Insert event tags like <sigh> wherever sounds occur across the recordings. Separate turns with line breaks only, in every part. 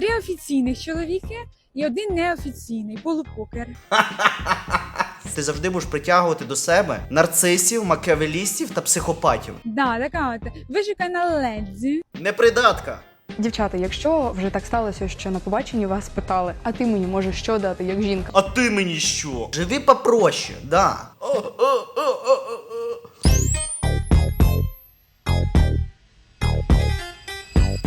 три офіційних чоловіки і один неофіційний полупокер. <laughs>
Ти завжди будеш притягувати до себе нарцисів, макіавелістів та психопатів.
Да, така от вишукана ледзі.
Непридатка.
Дівчата, якщо вже так сталося, що на побаченні вас питали, а ти мені можеш що дати як жінка?
А ти мені що? Живи попроще, да. О, о, о, о, о, о.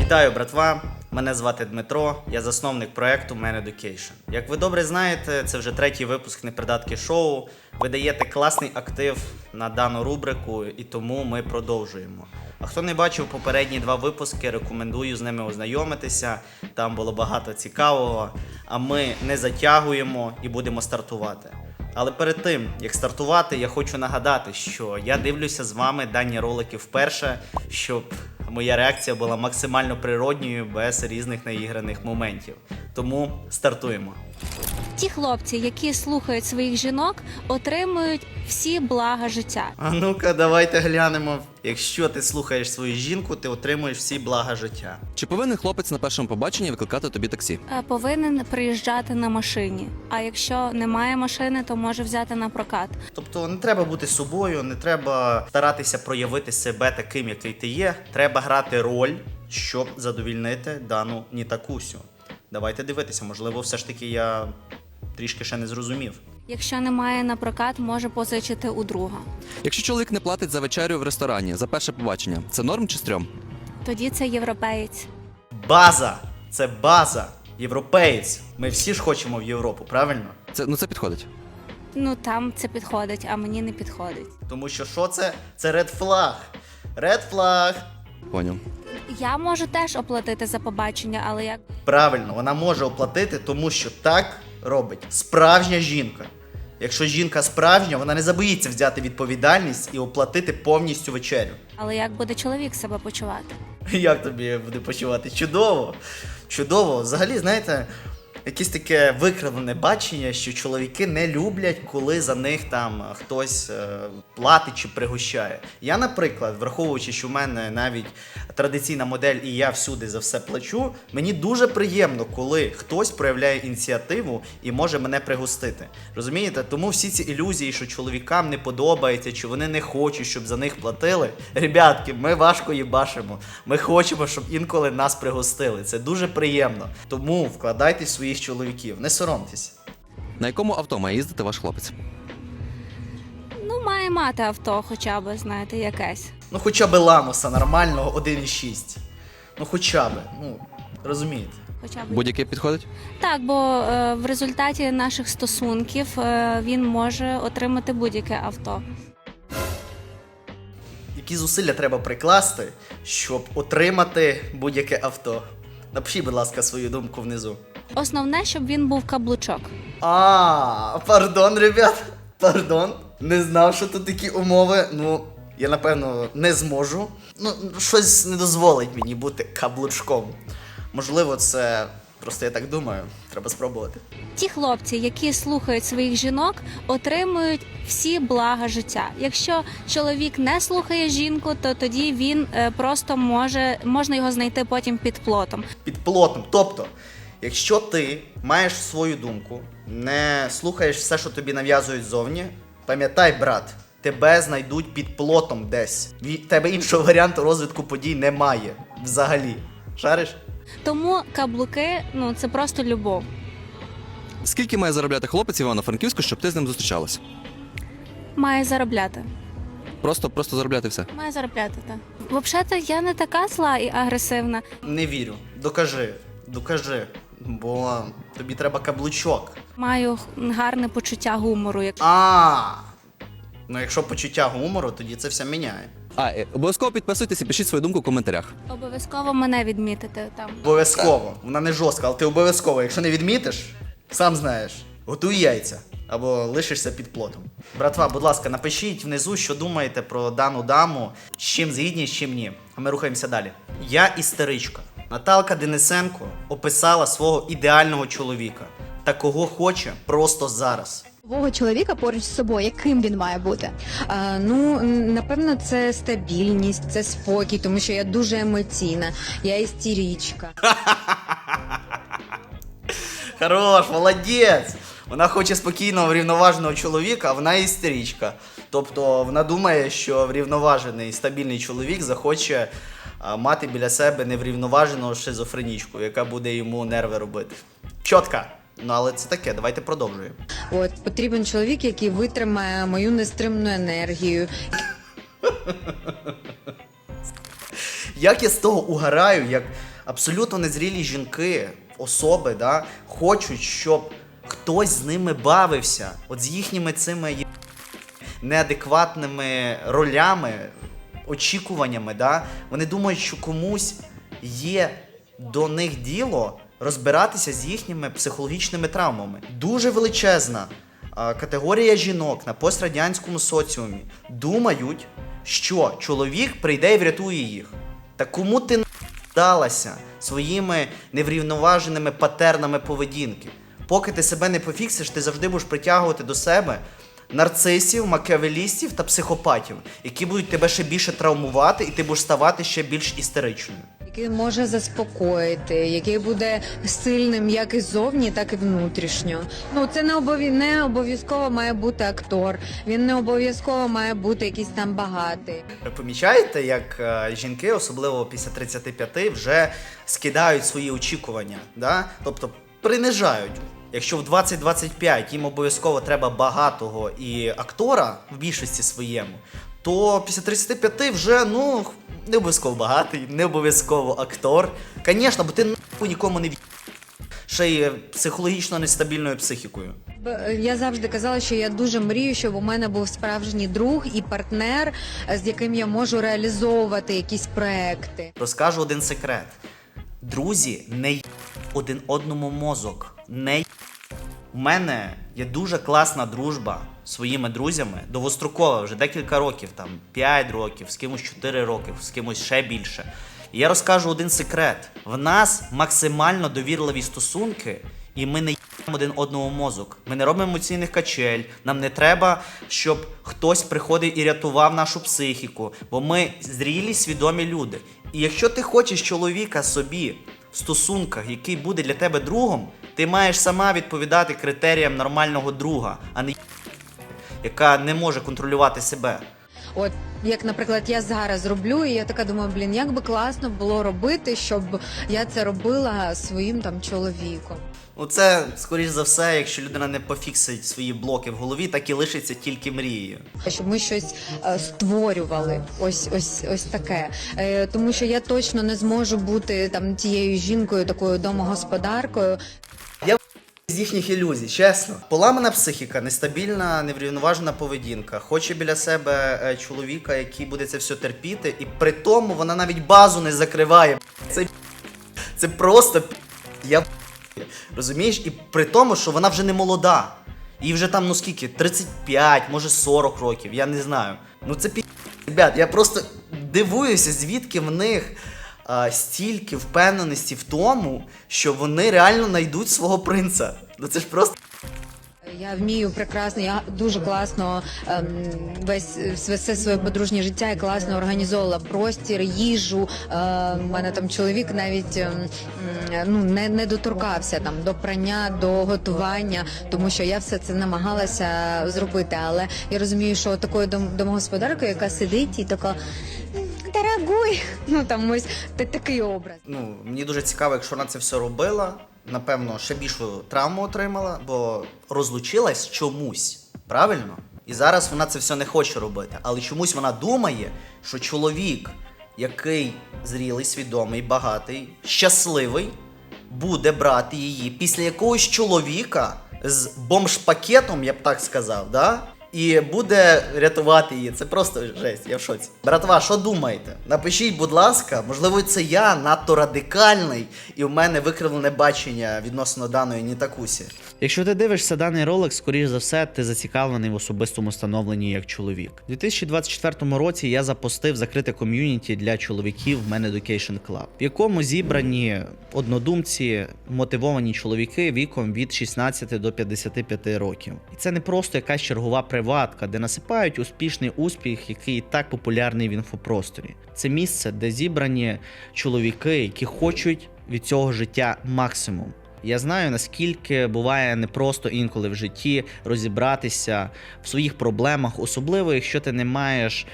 Вітаю, братва. Мене звати Дмитро, я засновник проекту Man Education. Як ви добре знаєте, це вже третій випуск непридатки шоу. Ви даєте класний актив на дану рубрику, і тому ми продовжуємо. А хто не бачив попередні два випуски, рекомендую з ними ознайомитися. Там було багато цікавого. А ми не затягуємо і будемо стартувати. Але перед тим як стартувати, я хочу нагадати, що я дивлюся з вами дані ролики вперше, щоб моя реакція була максимально природньою, без різних наіграних моментів. Тому стартуємо.
Ті хлопці, які слухають своїх жінок, отримують всі блага життя.
А ну-ка, давайте глянемо. Якщо ти слухаєш свою жінку, ти отримуєш всі блага життя.
Чи повинен хлопець на першому побаченні викликати тобі таксі?
Е, Повинен приїжджати на машині. А якщо немає машини, то може взяти на прокат.
Тобто не треба бути собою, не треба старатися проявити себе таким, який ти є. Треба грати роль, щоб задовільнити дану нітакусю. Давайте дивитися, можливо, все ж таки я трішки ще не зрозумів.
Якщо немає на прокат, може позичити у друга.
Якщо чоловік не платить за вечерю в ресторані за перше побачення, це норм чи стрьом?
Тоді це європеєць.
База! Це база! Європеєць! Ми всі ж хочемо в Європу, правильно?
Це ну це підходить.
Ну там це підходить, а мені не підходить.
Тому що що це? Це ред флаг. Ред флаг.
Поняв.
Я можу теж оплатити за побачення, але як
Правильно, вона може оплатити, тому що так робить справжня жінка. Якщо жінка справжня, вона не забоїться взяти відповідальність і оплатити повністю вечерю.
але як буде чоловік себе почувати?
Як тобі буде почувати? Чудово! Чудово! Взагалі, знаєте, якесь таке викривлене бачення, що чоловіки не люблять, коли за них там хтось е, платить чи пригощає. Я, наприклад, враховуючи, що в мене навіть традиційна модель і я всюди за все плачу, мені дуже приємно, коли хтось проявляє ініціативу і може мене пригостити. Розумієте? Тому всі ці ілюзії, що чоловікам не подобається, чи вони не хочуть, щоб за них платили. Ребятки, ми важко їбашимо. Ми хочемо, щоб інколи нас пригостили. Це дуже приємно. Тому вкладайте в своїх чоловіків, не соромтесь.
На якому авто має їздити ваш хлопець?
Ну, має мати авто, хоча б, знаєте, якесь.
Ну, хоча б ламоса нормального 1,6. Ну, хоча б, ну, розумієте.
Хоча б
Будь-який підходить?
Так, бо е, в результаті наших стосунків е, він може отримати будь-яке авто.
Які зусилля треба прикласти, щоб отримати будь-яке авто. Напишіть, будь ласка, свою думку внизу.
Основне, щоб він був каблучок.
А, пардон, ребят. Пардон. Не знав, що тут такі умови. Ну, я напевно не зможу. Ну, щось не дозволить мені бути каблучком. Можливо, це просто я так думаю. Треба спробувати.
Ті хлопці, які слухають своїх жінок, отримують всі блага життя. Якщо чоловік не слухає жінку, то тоді він е, просто може можна його знайти потім під плотом.
Під плотом. Тобто, якщо ти маєш свою думку, не слухаєш все, що тобі нав'язують ззовні, пам'ятай, брат, тебе знайдуть під плотом десь. В тебе іншого варіанту розвитку подій немає. Взагалі. Шариш?
Тому каблуки ну це просто любов.
Скільки має заробляти хлопець Івано-Франківську, щоб ти з ним зустрічалась?
Має заробляти.
Просто, просто заробляти все.
Має заробляти так. Взагалі-то я не така зла і агресивна.
Не вірю. Докажи. Докажи. Бо тобі треба каблучок.
Маю гарне почуття гумору. Як
А. Ну, якщо почуття гумору, тоді це все міняє.
А, е, обов'язково підписуйтесь і пишіть свою думку в коментарях.
обов'язково мене відмітити там.
Обов'язково. Вона не жорстка, але ти обов'язково, якщо не відмітиш, сам знаєш, готуй яйця або лишишся під плотом. Братва, будь ласка, напишіть внизу, що думаєте про дану даму, з чим згідні, з чим ні. А ми рухаємося далі. Я істеричка. Наталка Денисенко описала свого ідеального чоловіка та кого хоче просто зараз.
Нового чоловіка поруч з собою, яким він має бути?
А, ну, напевно, це стабільність, це спокій, тому що я дуже емоційна, я істерічка. <laughs>
Хорош, молодець! Вона хоче спокійного врівноваженого чоловіка, а вона істеричка. Тобто вона думає, що врівноважений стабільний чоловік захоче мати біля себе неврівноваженого шизофренічку, яка буде йому нерви робити. Чітко. Ну але це таке, давайте продовжуємо.
От потрібен чоловік, який витримає мою нестримну енергію,
Як я з того угораю, як абсолютно незрілі жінки, особи, да, хочуть, щоб хтось з ними бавився, от з їхніми цими неадекватними ролями, очікуваннями, да, вони думають, що комусь є до них діло розбиратися з їхніми психологічними травмами. Дуже величезна категорія жінок на пострадянському соціумі думають, що чоловік прийде і врятує їх. Та кому ти далася своїми неврівноваженими патернами поведінки? Поки ти себе не пофіксиш, ти завжди будеш притягувати до себе нарцисів, макіавелістів та психопатів, які будуть тебе ще більше травмувати, і ти будеш ставати ще більш істеричною.
який може заспокоїти, який буде сильним як і зовні, так і внутрішньо. Ну це не обов'я... не обов'язково має бути актор. Він не обов'язково має бути якийсь там багатий.
Ви помічаєте, як е, жінки, особливо після 35, вже скидають свої очікування, да? тобто принижають. Якщо в 20-25 їм обов'язково треба багатого і актора в більшості своєму, то після 35 вже ну не обов'язково багатий, не обов'язково актор. Звісно, бо ти нахуй нікому не ще й психологічно нестабільною психікою.
Я завжди казала, що я дуже мрію, щоб у мене був справжній друг і партнер, з яким я можу реалізовувати якісь проекти.
Розкажу один секрет. Друзі не й один одному мозок. Не. У мене є дуже класна дружба з своїми друзями, довгострокова вже декілька років, там 5 років, з кимось 4 роки, з кимось ще більше. І я розкажу один секрет: в нас максимально довірливі стосунки, і ми не один одному мозок. Ми не робимо емоційних качель. Нам не треба, щоб хтось приходив і рятував нашу психіку, бо ми зрілі, свідомі люди. І якщо ти хочеш чоловіка собі в стосунках, який буде для тебе другом, ти маєш сама відповідати критеріям нормального друга, а не яка не може контролювати себе.
От як, наприклад, я зараз роблю, і я така думаю, блін, як би класно було робити, щоб я це робила своїм там чоловіком.
Ну, це, скоріш за все, якщо людина не пофіксить свої блоки в голові, так і лишиться тільки мрією.
Щоб ми щось е, створювали, ось ось ось таке. Е, тому що я точно не зможу бути там тією жінкою, такою домогосподаркою.
З їхніх ілюзій, чесно. Поламана психіка, нестабільна, неврівноважена поведінка. Хоче біля себе е, чоловіка, який буде це все терпіти, і при тому вона навіть базу не закриває. Це це просто я розумієш? І при тому, що вона вже не молода. Їй вже там, ну скільки, 35, може 40 років, я не знаю. Ну це пі... Ребят, я просто дивуюся, звідки в них а, стільки впевненості в тому, що вони реально знайдуть свого принца. Ну це ж просто.
Я вмію прекрасно, я дуже класно ем, весь все своє подружнє життя і класно організовувала простір, їжу. Е, у мене там чоловік навіть ем, ну не, не доторкався там до прання, до готування, тому що я все це намагалася зробити. Але я розумію, що такою дом, домогосподаркою, яка сидить і така. «М, Дорогой, <laughs> ну там ось та- такий образ.
Ну, мені дуже цікаво, якщо вона це все робила. Напевно, ще більшу травму отримала, бо розлучилась чомусь. Правильно? І зараз вона це все не хоче робити. Але чомусь вона думає, що чоловік, який зрілий, свідомий, багатий, щасливий, буде брати її після якогось чоловіка з бомж-пакетом, я б так сказав, да? І буде рятувати її. Це просто жесть, я в шоці. Братва, що думаєте? Напишіть, будь ласка, можливо, це я надто радикальний, і в мене викривлене бачення відносно даної Нітакусі. Якщо ти дивишся даний ролик, скоріш за все, ти зацікавлений в особистому становленні як чоловік. У 2024 році я запустив закрите ком'юніті для чоловіків Man Education Club, в якому зібрані однодумці, мотивовані чоловіки віком від 16 до 55 років. І це не просто якась чергова приватка, де насипають успішний успіх, який так популярний в інфопросторі. Це місце, де зібрані чоловіки, які хочуть від цього життя максимум. Я знаю, наскільки буває непросто інколи в житті розібратися в своїх проблемах, особливо якщо ти не маєш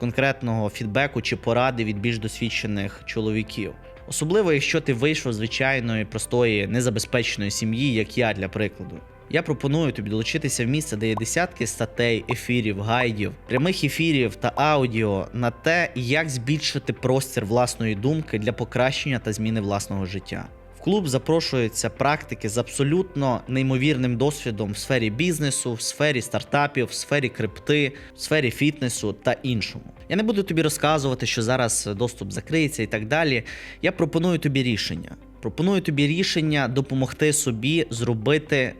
конкретного фідбеку чи поради від більш досвідчених чоловіків. Особливо, якщо ти вийшов з звичайної простої незабезпеченої сім'ї, як я для прикладу. Я пропоную тобі долучитися в місце, де є десятки статей, ефірів, гайдів, прямих ефірів та аудіо на те, як збільшити простір власної думки для покращення та зміни власного життя. Клуб запрошуються практики з абсолютно неймовірним досвідом в сфері бізнесу, в сфері стартапів, в сфері крипти, в сфері фітнесу та іншому. Я не буду тобі розказувати, що зараз доступ закриється і так далі. Я пропоную тобі рішення. Пропоную тобі рішення допомогти собі зробити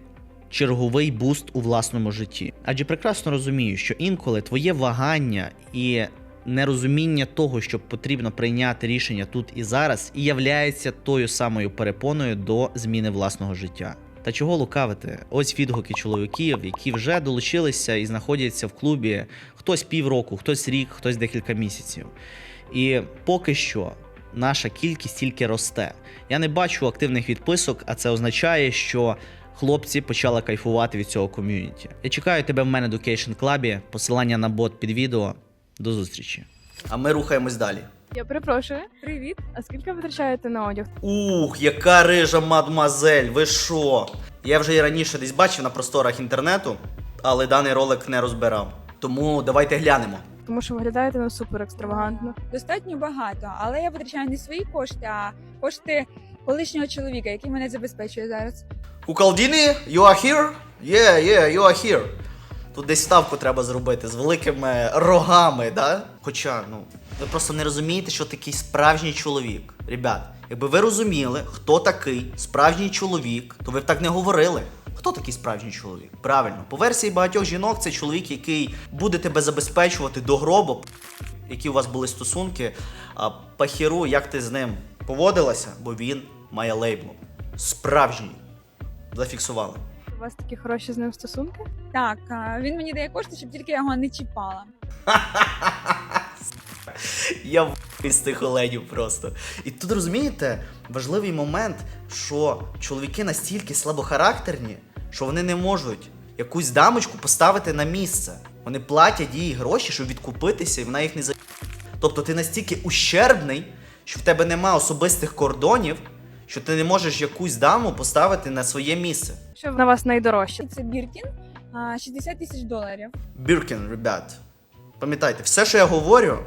черговий буст у власному житті. Адже прекрасно розумію, що інколи твоє вагання і нерозуміння того, що потрібно прийняти рішення тут і зараз, і являється тою самою перепоною до зміни власного життя. Та чого лукавити? Ось відгуки чоловіків, які вже долучилися і знаходяться в клубі хтось півроку, хтось рік, хтось декілька місяців. І поки що наша кількість тільки росте. Я не бачу активних відписок, а це означає, що хлопці почали кайфувати від цього ком'юніті. Я чекаю тебе в мене Education Club, посилання на бот під відео. До зустрічі. А ми рухаємось далі.
Я перепрошую.
Привіт.
А скільки ви витрачаєте на одяг?
Ух, яка рижа мадмазель, ви що? Я вже і раніше десь бачив на просторах інтернету, але даний ролик не розбирав. Тому давайте глянемо.
Тому що виглядаєте ну супер екстравагантно.
Достатньо багато, але я витрачаю не свої кошти, а кошти колишнього чоловіка, який мене забезпечує зараз.
Кукалдіні, you are here? Yeah, yeah, you are here. Тут десь ставку треба зробити з великими рогами, да? Хоча, ну, ви просто не розумієте, що такий справжній чоловік. Ребят, якби ви розуміли, хто такий справжній чоловік, то ви б так не говорили. Хто такий справжній чоловік? Правильно, по версії багатьох жінок, це чоловік, який буде тебе забезпечувати до гробу, які у вас були стосунки, а пахіру, як ти з ним поводилася, бо він має лейбло. Справжній. Зафіксували.
У вас такі хороші з ним стосунки?
Так, він мені дає кошти, щоб тільки я його не чіпала.
Я в з тих оленів просто. І тут розумієте, важливий момент, що чоловіки настільки слабохарактерні, що вони не можуть якусь дамочку поставити на місце. Вони платять їй гроші, щоб відкупитися, і вона їх не за. Тобто ти настільки ущербний, що в тебе нема особистих кордонів, що ти не можеш якусь даму поставити на своє місце.
Що на вас найдорожче?
Це Біркін, а, 60 тисяч доларів.
Біркін, ребят. Пам'ятайте, все, що я говорю,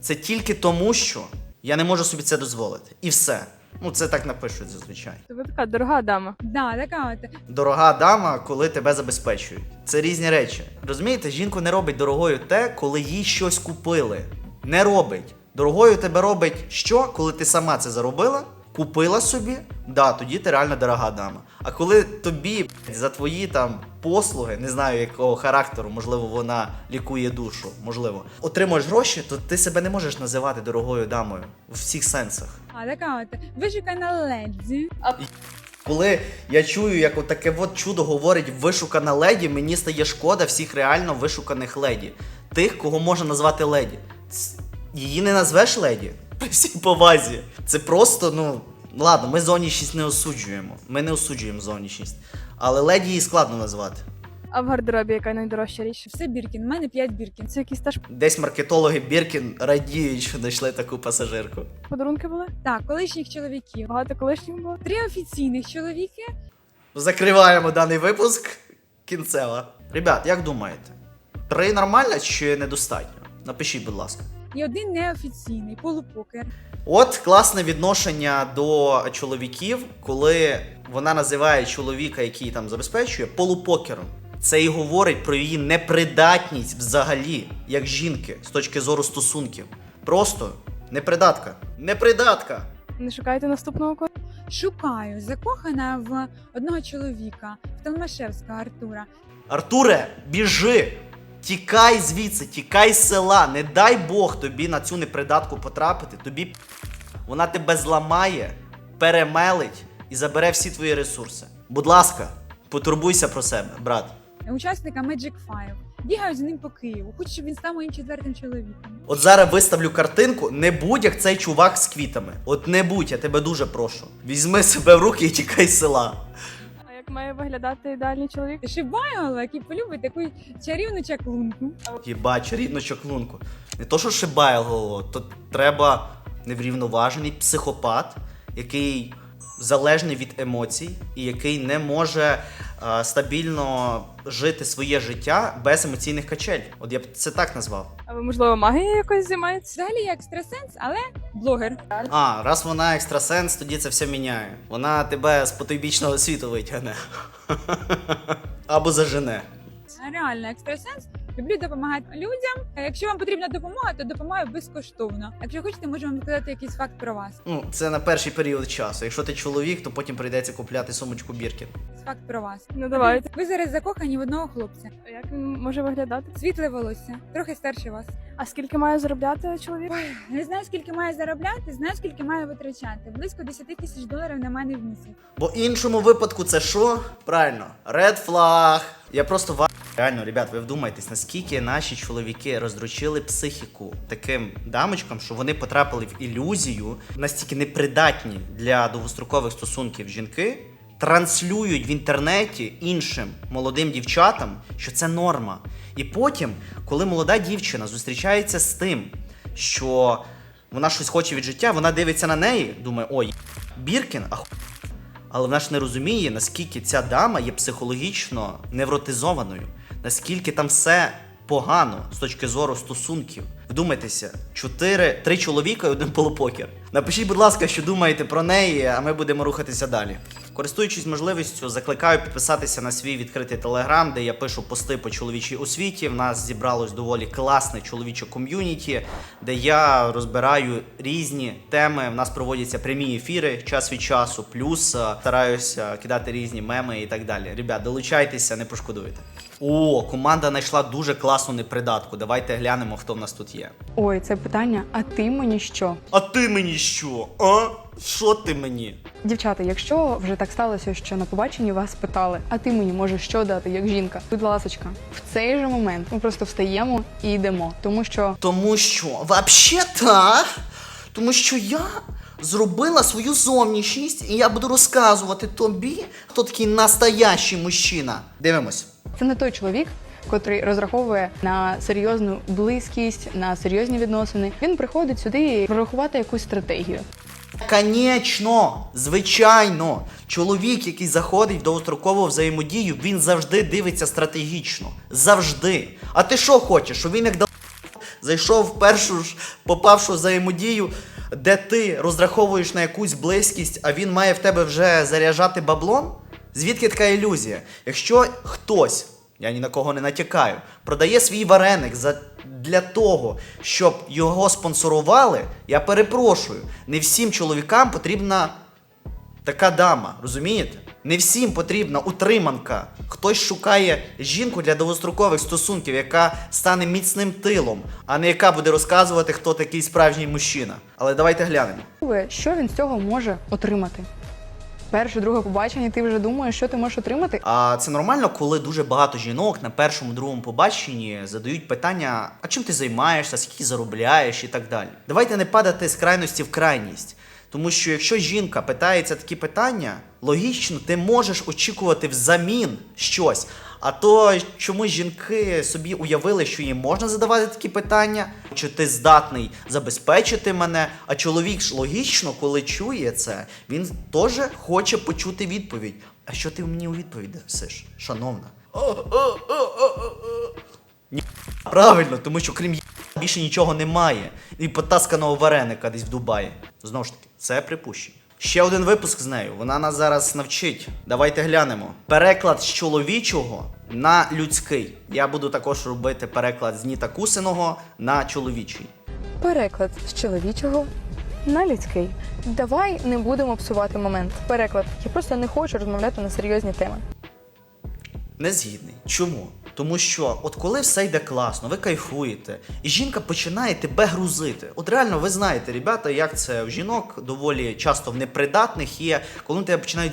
це тільки тому, що я не можу собі це дозволити. І все. Ну, це так напишуть зазвичай.
То ви така дорога дама.
Да, така от.
Дорога дама, коли тебе забезпечують. Це різні речі. Розумієте, жінку не робить дорогою те, коли їй щось купили. Не робить. Дорогою тебе робить що, коли ти сама це заробила, купила собі, да, тоді ти реально дорога дама. А коли тобі за твої там послуги, не знаю якого характеру, можливо, вона лікує душу, можливо, отримуєш гроші, то ти себе не можеш називати дорогою дамою в всіх сенсах.
А, така от. Вишукана леді.
Коли я чую, як от таке от чудо говорить вишукана леді, мені стає шкода всіх реально вишуканих леді. Тих, кого можна назвати леді. Її не назвеш леді при всій повазі. Це просто, ну. Ладно, ми зовнішність не осуджуємо. Ми не осуджуємо зовнішність. Але леді її складно назвати.
А в гардеробі яка найдорожча річ?
Все Біркін. У мене 5 Біркін.
Це якісь теж
Десь маркетологи Біркін радіють, що знайшли таку пасажирку.
подарунки були?
Так, колишніх чоловіків.
Багато колишніх було?
Три офіційних чоловіки.
Закриваємо даний випуск. Кінцева. Ребят, як думаєте? Три нормально чи недостатньо? Напишіть, будь ласка.
І один неофіційний полупокер.
От класне відношення до чоловіків, коли вона називає чоловіка, який там забезпечує, полупокером. Це і говорить про її непридатність взагалі, як жінки, з точки зору стосунків. Просто непридатка. Непридатка!
Не шукаєте наступного коду?
Шукаю, закохана в одного чоловіка, в Толмашевського Артура.
Артуре, біжи! Тікай звідси, тікай з села. Не дай Бог тобі на цю непридатку потрапити. Тобі вона тебе зламає, перемелить і забере всі твої ресурси. Будь ласка, потурбуйся про себе, брат.
Учасника Magic Five. бігаю за ним по Києву. Хочу, щоб він став моїм четвертим чоловіком.
От зараз виставлю картинку, не будь як цей чувак з квітами. От не будь, я тебе дуже прошу. Візьми себе в руки і тікай з села.
Як має виглядати ідеальний чоловік?
Шибайгола, який полюбить таку чарівну чаклунку.
Хіба чарівну чаклунку. Не то, що шибає голову, то треба неврівноважений психопат, який залежний від емоцій і який не може стабільно жити своє життя без емоційних качель. От я б це так назвав.
А ви, можливо, магією якось займаєтесь?
Взагалі я екстрасенс, але блогер.
А, раз вона екстрасенс, тоді це все міняє. Вона тебе з потойбічного світу витягне. <laughs> Або зажене.
Реально екстрасенс. Люблю допомагати людям. Е, Якщо вам потрібна допомога, то допомагаю безкоштовно. Якщо хочете, можу вам сказати якийсь факт про вас.
Ну, це на перший період часу. Якщо ти чоловік, то потім прийдеться купляти сумочку Біркін.
Факт про вас.
Ну давайте.
Ви зараз закохані в одного хлопця.
А Як він може виглядати?
Світле волосся, трохи старше вас.
А скільки має заробляти чоловік?
Не знаю, скільки має заробляти, знаю, скільки має витрачати. Близько 10 тисяч доларів на мене в місяць.
Бо іншому випадку це що? Правильно, ред флаг. Я просто ва. Реально, ребят, ви вдумайтесь, наскільки наші чоловіки роздручили психіку таким дамочкам, що вони потрапили в ілюзію, настільки непридатні для довгострокових стосунків жінки, транслюють в інтернеті іншим молодим дівчатам, що це норма. І потім, коли молода дівчина зустрічається з тим, що вона щось хоче від життя, вона дивиться на неї, думає, ой, Біркін, а але вона ж не розуміє, наскільки ця дама є психологічно невротизованою, наскільки там все погано з точки зору стосунків. Вдумайтеся, чотири, три чоловіка і один полупокер. Напишіть, будь ласка, що думаєте про неї, а ми будемо рухатися далі. Користуючись можливістю, закликаю підписатися на свій відкритий телеграм, де я пишу пости по чоловічій освіті. В нас зібралось доволі класне чоловіче ком'юніті, де я розбираю різні теми. В нас проводяться прямі ефіри час від часу, плюс е, стараюся кидати різні меми і так далі. Ребят, долучайтеся, не пошкодуйте. О, команда знайшла дуже класну непридатку. Давайте глянемо, хто в нас тут є.
Ой, це питання, а ти мені що?
А ти мені що? А? Що ти мені?
Дівчата, якщо вже так сталося, що на побаченні вас питали, а ти мені можеш що дати, як жінка? Будь ласочка, в цей же момент ми просто встаємо і йдемо, тому що
Тому що, взагалі-то, тому що я зробила свою зовнішність, і я буду розказувати тобі, хто такий настоящий мужчина. Дивимось.
це не той чоловік. Котрий розраховує на серйозну близькість, на серйозні відносини. Він приходить сюди прорахувати якусь стратегію.
Конечно, звичайно, чоловік, який заходить в довгострокову взаємодію, він завжди дивиться стратегічно. Завжди. А ти що хочеш? Щоб він як дал- зайшов в першу ж попавшу взаємодію, де ти розраховуєш на якусь близькість, а він має в тебе вже заряджати баблон? Звідки така ілюзія? Якщо хтось, я ні на кого не натякаю, продає свій вареник за, для того, щоб його спонсорували, я перепрошую, не всім чоловікам потрібна така дама, розумієте? Не всім потрібна утриманка. Хтось шукає жінку для довгострокових стосунків, яка стане міцним тилом, а не яка буде розказувати, хто такий справжній мужчина. Але давайте глянемо.
Що він з цього може отримати? Перше, друге побачення, ти вже думаєш, що ти можеш отримати?
А це нормально, коли дуже багато жінок на першому другому побаченні задають питання: а чим ти займаєшся, скільки заробляєш і так далі. Давайте не падати з крайності в крайність. Тому що якщо жінка питається такі питання, логічно ти можеш очікувати взамін щось. А то чомусь жінки собі уявили, що їм можна задавати такі питання, чи ти здатний забезпечити мене. А чоловік ж логічно, коли чує це, він теж хоче почути відповідь. А що ти мені у відповідь дасиш, шановна? Правильно, тому що крім більше нічого немає. І потасканого вареника десь в Дубаї. Знову ж таки, це припущення. Ще один випуск з нею. Вона нас зараз навчить. Давайте глянемо. Переклад з чоловічого на людський. Я буду також робити переклад з Ніта Кусиного на чоловічий.
Переклад з чоловічого на людський. Давай не будемо псувати момент. Переклад. Я просто не хочу розмовляти на серйозні теми.
Не згідний. Чому? Тому що, от коли все йде класно, ви кайфуєте, і жінка починає тебе грузити. От реально, ви знаєте, ребята, як це в жінок доволі часто в непридатних є, коли тебе починають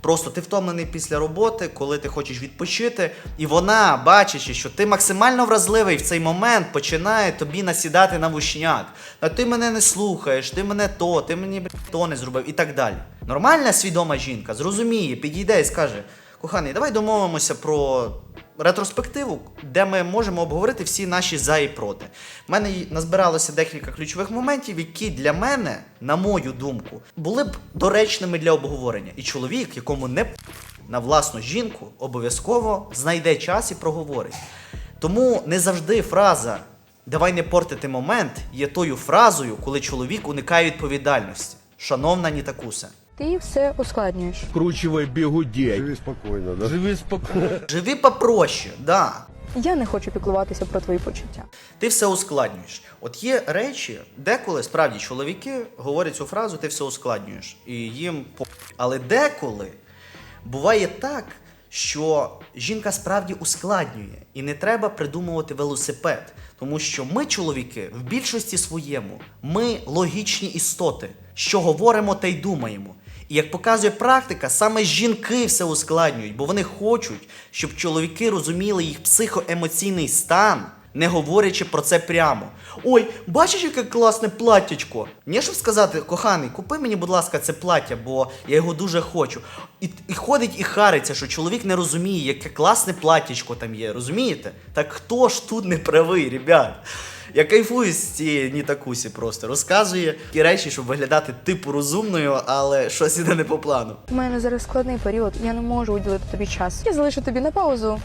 Просто ти втомлений після роботи, коли ти хочеш відпочити, і вона, бачачи, що ти максимально вразливий в цей момент, починає тобі насідати на вушняк. А ти мене не слухаєш, ти мене то, ти мені то не зробив і так далі. Нормальна свідома жінка зрозуміє, підійде і скаже: коханий, давай домовимося про ретроспективу, де ми можемо обговорити всі наші за і проти. У мене назбиралося декілька ключових моментів, які для мене, на мою думку, були б доречними для обговорення. І чоловік, якому не на власну жінку, обов'язково знайде час і проговорить. Тому не завжди фраза Давай не портити момент є тою фразою, коли чоловік уникає відповідальності. Шановна Нітакусе.
Ти все ускладнюєш.
Вкручивай бегудей. Живи спокойно, да? Живи спокойно. <laughs>
Живи попроще, да.
Я не хочу піклуватися про твої почуття.
Ти все ускладнюєш. От є речі, деколи справді чоловіки говорять цю фразу, ти все ускладнюєш. І їм по. Але деколи буває так, що жінка справді ускладнює, і не треба придумувати велосипед. Тому що ми, чоловіки, в більшості своєму, ми логічні істоти, що говоримо та й думаємо. І як показує практика, саме жінки все ускладнюють, бо вони хочуть, щоб чоловіки розуміли їх психоемоційний стан, не говорячи про це прямо. Ой, бачиш, яке класне платтячко? Ні, щоб сказати, коханий, купи мені, будь ласка, це плаття, бо я його дуже хочу. І, і ходить і хариться, що чоловік не розуміє, яке класне платтячко там є. Розумієте? Так хто ж тут не правий, ребят? Я кайфую з цієї Нітакусі просто. Розказує ті речі, щоб виглядати типу розумною, але щось іде не по плану.
У мене зараз складний період, я не можу уділити тобі час. Я залишу тобі на паузу.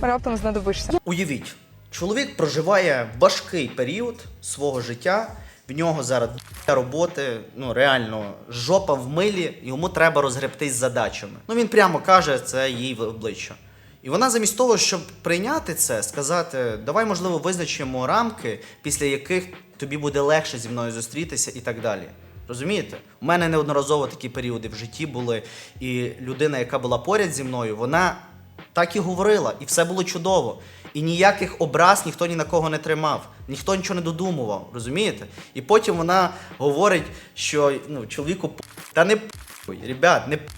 Раптом знадобишся.
Уявіть, чоловік проживає важкий період свого життя. В нього зараз роботи, ну реально жопа в милі, йому треба розгребтись задачами. Ну він прямо каже це їй в обличчя. І вона замість того, щоб прийняти це, сказати, давай, можливо, визначимо рамки, після яких тобі буде легше зі мною зустрітися і так далі. Розумієте? У мене неодноразово такі періоди в житті були, і людина, яка була поряд зі мною, вона так і говорила, і все було чудово. І ніяких образ ніхто ні на кого не тримав, ніхто нічого не додумував, розумієте? І потім вона говорить, що ну, чоловіку та не п***й, ребят, не п***й.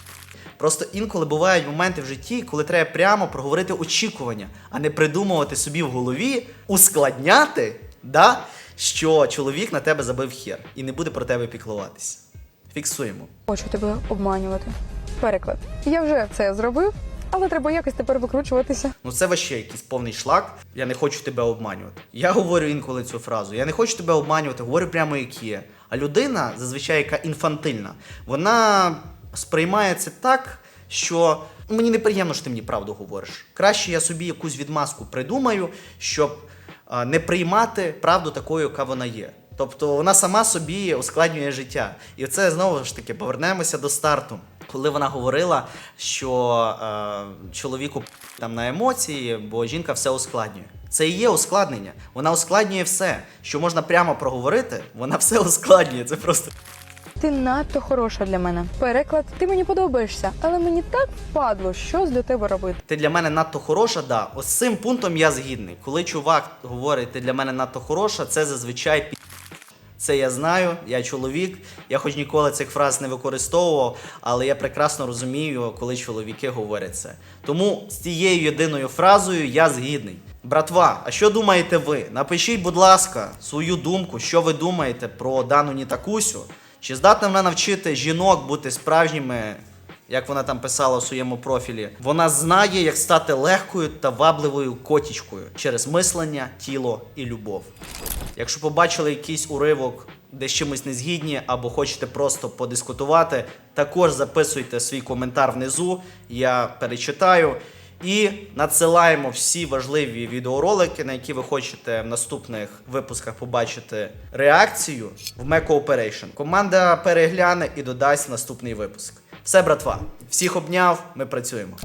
Просто інколи бувають моменти в житті, коли треба прямо проговорити очікування, а не придумувати собі в голові, ускладняти, да, що чоловік на тебе забив хер і не буде про тебе піклуватися. Фіксуємо.
Хочу тебе обманювати. Переклад. Я вже це зробив, але треба якось тепер викручуватися.
Ну це вообще якийсь повний шлак. Я не хочу тебе обманювати. Я говорю інколи цю фразу. Я не хочу тебе обманювати, говорю прямо як є. А людина, зазвичай, яка інфантильна, вона сприймає це так, що «Ну, мені неприємно, що ти мені правду говориш. Краще я собі якусь відмазку придумаю, щоб не приймати правду такою, яка вона є. Тобто вона сама собі ускладнює життя. І це знову ж таки повернемося до старту. Коли вона говорила, що е, чоловіку там на емоції, бо жінка все ускладнює. Це і є ускладнення. Вона ускладнює все, що можна прямо проговорити, вона все ускладнює. Це просто
Ти надто хороша для мене. Переклад, ти мені подобаєшся, але мені так впадло, що для тебе робити.
ти для мене надто хороша. Да, ось з цим пунктом я згідний. Коли чувак говорить, ти для мене надто хороша, це зазвичай пі. Це я знаю, я чоловік. Я хоч ніколи цих фраз не використовував, але я прекрасно розумію, коли чоловіки говорять це. Тому з цією єдиною фразою я згідний. Братва, а що думаєте ви? Напишіть, будь ласка, свою думку, що ви думаєте про дану Нітакусю. Чи здатна вона навчити жінок бути справжніми як вона там писала у своєму профілі, вона знає, як стати легкою та вабливою котічкою через мислення, тіло і любов. Якщо побачили якийсь уривок, де з чимось не згідні, або хочете просто подискутувати, також записуйте свій коментар внизу, я перечитаю. І надсилаємо всі важливі відеоролики, на які ви хочете в наступних випусках побачити реакцію в Mac Cooperation. Команда перегляне і додасть наступний випуск. Все, братва, всіх обняв, ми працюємо.